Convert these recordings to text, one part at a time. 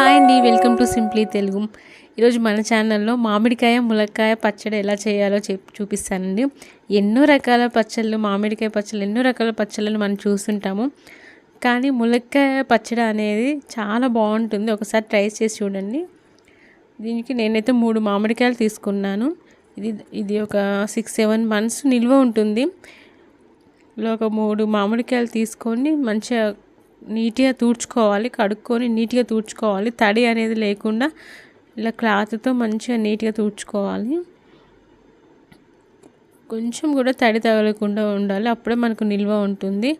Hi అండి welcome to simply Telugu. ఈరోజు మన ఛానల్లో మామిడికాయ ములక్కాయ పచ్చడి ఎలా చేయాలో చెప్ చూపిస్తానండి. ఎన్నో రకాల పచ్చళ్ళు మామిడికాయ పచ్చళ్ళు ఎన్నో రకాల పచ్చళ్ళను మనం చూస్తుంటాము. కానీ ములక్కాయ పచ్చడి అనేది చాలా బాగుంటుంది. ఒకసారి ట్రై చేసి చూడండి. దీనికి నేనైతే మూడు మామిడికాయలు తీసుకున్నాను. ఇది ఇది ఒక సిక్స్ సెవెన్ మంత్స్ నిల్వ ఉంటుంది. ఇలా ఒక మూడు మామిడికాయలు తీసుకొని మంచిగా నీట్గా తూడ్చుకోవాలి కడుక్కొని నీట్గా తూడ్చుకోవాలి. తడి అనేది లేకుండా ఇలా క్లాత్తో మంచిగా నీట్గా తూడ్చుకోవాలి. కొంచెం కూడా తడి తగలకుండా ఉండాలి. అప్పుడే మనకు నిల్వ ఉంటుంది.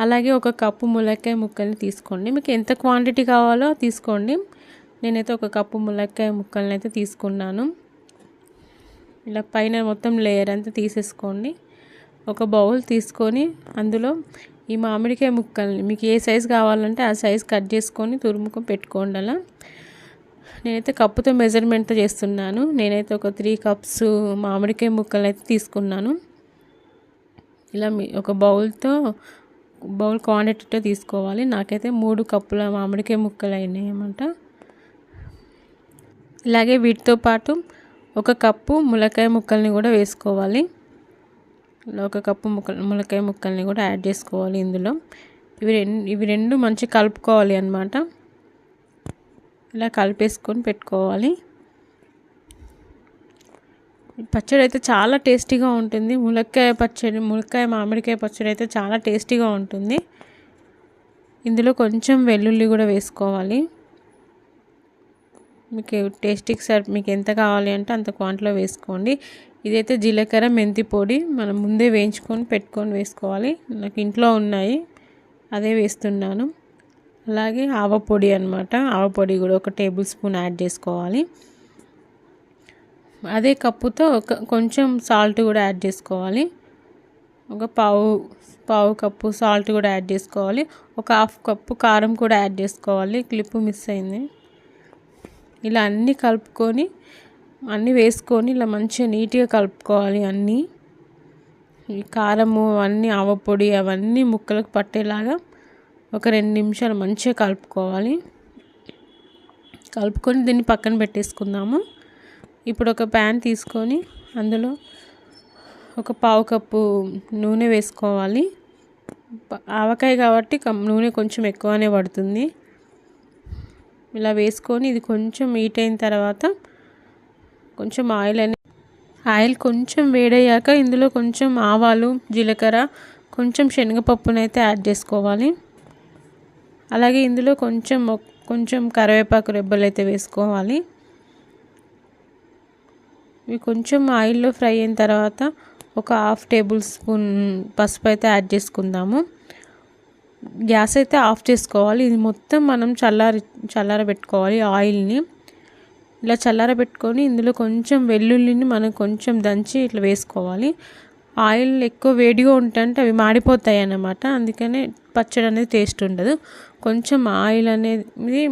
అలాగే ఒక కప్పు ములక్కాయ ముక్కల్ని తీసుకోండి. మీకు ఎంత క్వాంటిటీ కావాలో తీసుకోండి. నేనైతే ఒక కప్పు ములక్కాయ ముక్కల్ని అయితే తీసుకున్నాను. ఇలా పైన మొత్తం లేయర్ అంతా తీసేసుకోండి. ఒక బౌల్ తీసుకొని అందులో ఈ మామిడికాయ ముక్కల్ని మీకు ఏ సైజు కావాలంటే ఆ సైజు కట్ చేసుకొని తురుముకు పెట్టుకోండి అలా. నేనైతే కప్పుతో మెజర్మెంట్తో చేస్తున్నాను. నేనైతే ఒక త్రీ కప్స్ మామిడికాయ ముక్కలు అయితే తీసుకున్నాను. ఇలా మీ ఒక బౌల్తో బౌల్ క్వాంటిటీతో తీసుకోవాలి. నాకైతే మూడు కప్పుల మామిడికాయ ముక్కలు అయినాయన్నమాట. ఇలాగే వీటితో పాటు ఒక కప్పు ములకాయ ముక్కల్ని కూడా వేసుకోవాలి. ఒక కప్పు ముక్క ములకాయ ముక్కల్ని కూడా యాడ్ చేసుకోవాలి ఇందులో. ఇవి రెండు ఇవి రెండు మంచి కలుపుకోవాలి అనమాట ఇలా కలిపేసుకొని పెట్టుకోవాలి. పచ్చడి అయితే చాలా టేస్టీగా ఉంటుంది. ములక్కాయ పచ్చడి ములక్కాయ మామిడికాయ పచ్చడి అయితే చాలా టేస్టీగా ఉంటుంది. ఇందులో కొంచెం వెల్లుల్లి కూడా వేసుకోవాలి. మీకు టేస్టీకి సరి మీకు ఎంత కావాలి అంటే అంత క్వాంటిటీలో వేసుకోండి. ఇదైతే జీలకర్ర మెంతి పొడి మనం ముందే వేయించుకొని పెట్టుకొని వేసుకోవాలి. నాకు ఇంట్లో ఉన్నాయి అదే వేస్తున్నాను. అలాగే ఆవ పొడి అనమాట ఆవ పొడి కూడా ఒక టేబుల్ స్పూన్ యాడ్ చేసుకోవాలి. అదే కప్పుతో ఒక కొంచెం సాల్ట్ కూడా యాడ్ చేసుకోవాలి. ఒక పావు పావు కప్పు సాల్ట్ కూడా యాడ్ చేసుకోవాలి. ఒక హాఫ్ కప్పు కారం కూడా యాడ్ చేసుకోవాలి. క్లిప్ మిస్ అయింది. ఇలా అన్నీ కలుపుకొని అన్నీ వేసుకొని ఇలా మంచిగా నీట్గా కలుపుకోవాలి అన్నీ. ఈ కారము అవన్నీ ఆవపొడి అవన్నీ ముక్కలకు పట్టేలాగా ఒక రెండు నిమిషాలు మంచిగా కలుపుకోవాలి. కలుపుకొని దీన్ని పక్కన పెట్టేసుకుందాము. ఇప్పుడు ఒక ప్యాన్ తీసుకొని అందులో ఒక పావు కప్పు నూనె వేసుకోవాలి. ఆవకాయ కాబట్టి నూనె కొంచెం ఎక్కువనే పడుతుంది. ఇలా వేసుకొని ఇది కొంచెం హీట్ అయిన తర్వాత కొంచెం ఆయిల్ అని ఆయిల్ కొంచెం వేడయ్యాక ఇందులో కొంచెం ఆవాలు జీలకర్ర కొంచెం శనగపప్పునైతే యాడ్ చేసుకోవాలి. అలాగే ఇందులో కొంచెం కొంచెం కరివేపాకు రెబ్బలు అయితే వేసుకోవాలి. ఇవి కొంచెం ఆయిల్లో ఫ్రై అయిన తర్వాత ఒక హాఫ్ టేబుల్ స్పూన్ పసుపు అయితే యాడ్ చేసుకుందాము. గ్యాస్ అయితే ఆఫ్ చేసుకోవాలి. ఇది మొత్తం మనం చల్లారి చల్లారబెట్టుకోవాలి ఆయిల్ని. ఇలా చల్లారబెట్టుకొని ఇందులో కొంచెం వెల్లుల్లిని మనం కొంచెం దంచి ఇట్లా వేసుకోవాలి. ఆయిల్ ఎక్కువ వేడిగా ఉంటే అవి మాడిపోతాయి అన్నమాట. అందుకనే పచ్చడి అనేది టేస్ట్ ఉండదు. కొంచెం ఆయిల్ అనేది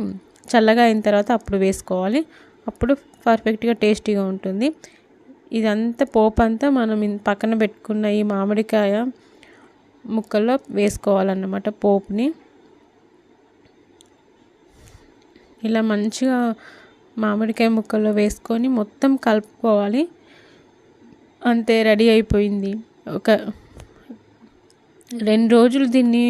చల్లగా అయిన తర్వాత అప్పుడు వేసుకోవాలి. అప్పుడు పర్ఫెక్ట్గా టేస్టీగా ఉంటుంది. ఇదంతా పోపు అంతా మనం పక్కన పెట్టుకున్న ఈ మామిడికాయ ముక్కల్లో వేసుకోవాలన్నమాట పోపుని. ఇలా మంచిగా మామిడికాయ ముక్కల్లో వేసుకొని మొత్తం కలుపుకోవాలి. అంతే రెడీ అయిపోయింది. ఒక రెండు రోజులు దీన్ని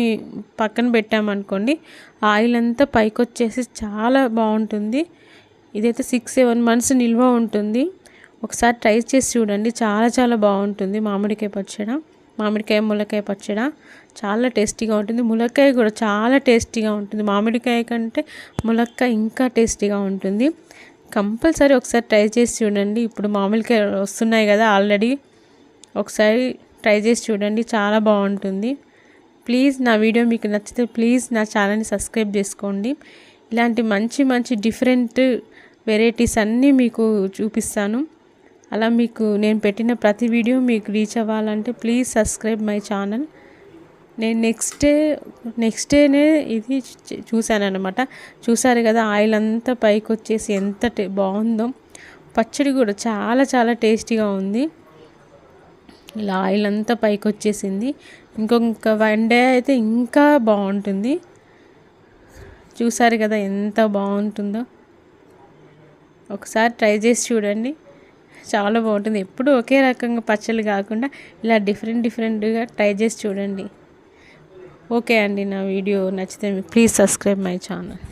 పక్కన పెట్టామనుకోండి ఆయిల్ అంతా పైకి వచ్చేసి చాలా బాగుంటుంది. ఇదైతే సిక్స్ సెవెన్ మంత్స్ నిల్వ ఉంటుంది. ఒకసారి ట్రై చేసి చూడండి. చాలా చాలా బాగుంటుంది మామిడికాయ పచ్చడి. మామిడికాయ ములకాయ పచ్చడి చాలా టేస్టీగా ఉంటుంది. ములక్కాయ కూడా చాలా టేస్టీగా ఉంటుంది. మామిడికాయ కంటే ములక్కాయ ఇంకా టేస్టీగా ఉంటుంది. కంపల్సరీ ఒకసారి ట్రై చేసి చూడండి. ఇప్పుడు మామిడికాయ వస్తున్నాయి కదా ఆల్రెడీ. ఒకసారి ట్రై చేసి చూడండి. చాలా బాగుంటుంది. ప్లీజ్ నా వీడియో మీకు నచ్చితే ప్లీజ్ నా ఛానల్ని సబ్స్క్రైబ్ చేసుకోండి. ఇలాంటి మంచి మంచి డిఫరెంట్ వెరైటీస్ అన్నీ మీకు చూపిస్తాను. అలా మీకు నేను పెట్టిన ప్రతి వీడియో మీకు రీచ్ అవ్వాలంటే ప్లీజ్ సబ్స్క్రైబ్ మై ఛానల్ నేను నెక్స్ట్ డే నెక్స్ట్ డేనే ఇది చూశానమాట చూసారు కదా ఆయిల్ అంతా పైకి వచ్చేసి ఎంత బాగుందో. పచ్చడి కూడా చాలా చాలా టేస్టీగా ఉంది. ఇలా ఆయిల్ అంతా పైకి వచ్చేసింది. ఇంకొక వన్ డే అయితే ఇంకా బాగుంటుంది. చూసారు కదా ఎంత బాగుంటుందో. ఒకసారి ట్రై చేసి చూడండి. చాలా బాగుంటుంది. ఎప్పుడు ఒకే రకంగా పచ్చళ్ళు కాకుండా ఇలా డిఫరెంట్ డిఫరెంట్గా ట్రై చేసి చూడండి. ఓకే అండి నా వీడియో నచ్చితే ప్లీజ్ సబ్స్క్రైబ్ మై ఛానల్.